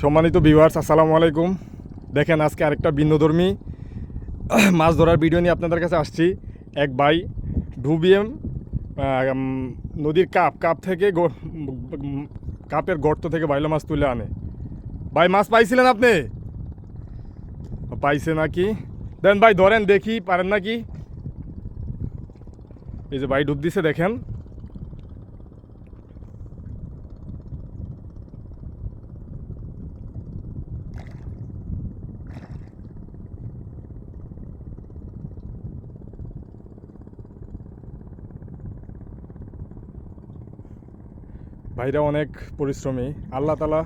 সম্মানিত ভিউয়ার্স আসসালামু আলাইকুম। দেখেন, আজকে আরেকটা ভিন্নধর্মী মাছ ধরার ভিডিও নিয়ে আপনাদের কাছে আসছি। এক ভাই ডুবিএম নদীর কাপ কাপ থেকে কাপের গর্ত থেকে বাইলা মাছ তুলে আনে। ভাই, মাছ পাইছিলেন আপনি? পাইছে নাকি? দেন ভাই, ধরেন দেখি, পারেন নাকি? এই যে ভাই ডুব দিছে, দেখেন। ভাইরা অনেক পরিশ্রমী। আল্লাহ তালা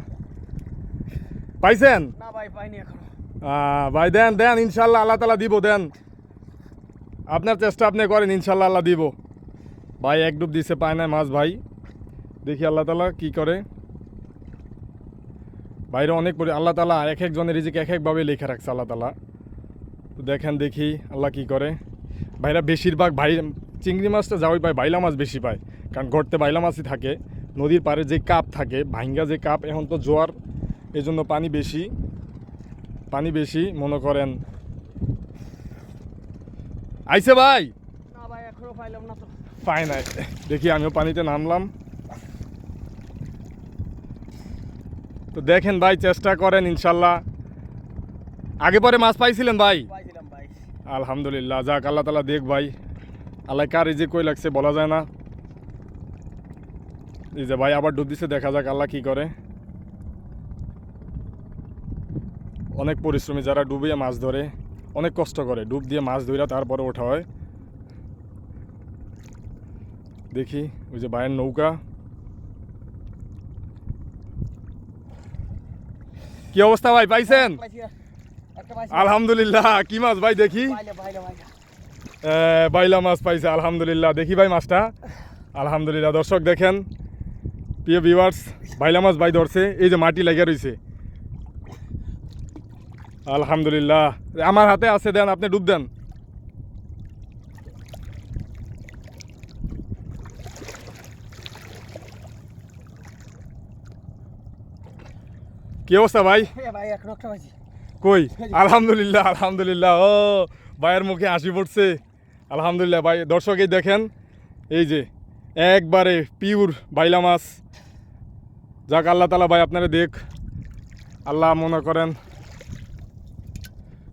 পাইছেন? না ভাই পাইনি এখনও। ভাই দেন দেন ইনশাল্লাহ আল্লাহ তালা দিব দেন। আপনার চেষ্টা আপনি করেন ইনশাল্লাহ আল্লাহ দিব। ভাই এক ডুব দিছে পায় না মাছ ভাই। দেখি আল্লাহ তালা কি করে। বাইরে অনেক পরি আল্লাহ তালা এক একজনের রিজিকে এক একভাবে লেখা রাখছে আল্লাহ তালা তো দেখেন দেখি আল্লাহ কি করে। ভাইরা বেশিরভাগ ভাই চিংড়ি মাছটা যাওয়াই পায় বাইলা মাছ বেশি পায়। কারণ গড়তে বাইলা মাছই থাকে। নদীর পাড়ে যে কাপ থাকে ভাঙ্গা যে কাপ এখন তো জোয়ার এই জন্য পানি বেশি। পানি বেশি মনে করেন। আইসে ভাই? পায় নাই। দেখি আমিও পানিতে নামলাম। তো দেখেন ভাই চেষ্টা করেন ইনশাল্লাহ। আগে পরে মাছ পাইছিলেন ভাই? আলহামদুলিল্লাহ যাক আল্লাহ তালা দেখ ভাই। আল্লাহ কার এই যে কই লাগছে বলা যায় না। এই যে ভাই আবার ডুব দিছে, দেখা যাক আল্লাহ কি করে। অনেক পরিশ্রমী যারা ডুবিয়ে মাছ ধরে, অনেক কষ্ট করে। ডুব দিয়ে মাছ ধরে তারপরে ওঠা হয়। দেখি, ওই যে ভাইয়ের নৌকা। কি অবস্থা ভাই, পাইছেন? আলহামদুলিল্লাহ, কি মাছ ভাই, দেখি। বাইলা মাছ পাইছে, আলহামদুলিল্লাহ। দেখি ভাই মাছটা। আলহামদুলিল্লাহ, দর্শক দেখেন। প্রিয় ভিউয়ার্স বাইলা মাছ ভাই ধরছে এই যে মাটি লেগে রয়েছে আলহামদুলিল্লাহ। আমার হাতে আছে দেন আপনি ডুব দেন। কি অবস্থা ভাই? কই? আলহামদুলিল্লাহ আলহামদুলিল্লাহ ও ভাইয়ের মুখে হাসি পড়ছে আলহামদুলিল্লাহ ভাই দর্শকেই দেখেন এই যে একবারে পিওর বাইলা মাছ। যাক আল্লাহ তালা ভাই আপনারা দেখ। আল্লাহ মনে করেন।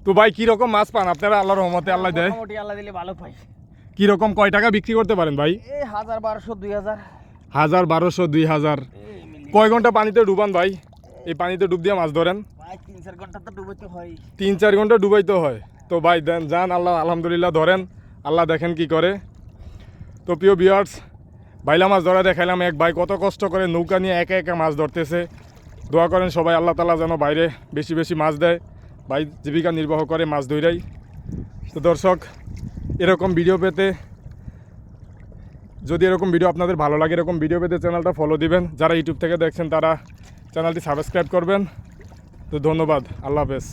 তো ভাই কীরকম মাছ পান? আপনারা আল্লাহর রহমতে আল্লাহ দেয়। আল্লাহ দিলে ভালো পাই। কীরকম কয় টাকা বিক্রি করতে পারেন ভাই? হাজার বারোশো দুই হাজার। হাজার বারোশো দুই হাজার। কয় ঘণ্টা পানিতে ডুবান ভাই? এই পানিতে ডুব দিয়ে মাছ ধরেন। তিন চার ঘণ্টা তো ডুবোতে হয়। তিন চার ঘণ্টা ডুবাইতে হয়। তো ভাই দেন যান আল্লাহ আলহামদুলিল্লাহ ধরেন। আল্লাহ দেখেন কি করে। তো প্রিয় বিয়ার্স বাইলা মাছ ধরা দেখাইলাম, এক ভাই কত কষ্ট করে নৌকা নিয়ে একা একা মাছ ধরতেছে। দোয়া করেন সবাই আল্লাহ তালা যেন বাইরে বেশি বেশি মাছ দেয়। ভাই জীবিকা নির্বাহ করে মাছ ধরাই তো দর্শক, এরকম ভিডিও পেতে, যদি এরকম ভিডিও আপনাদের ভালো লাগে, এরকম ভিডিও পেতে চ্যানেলটা ফলো দিবেন। যারা ইউটিউব থেকে দেখছেন, তারা চ্যানেলটি সাবস্ক্রাইব করবেন। তো ধন্যবাদ, আল্লাহ হাফেজ।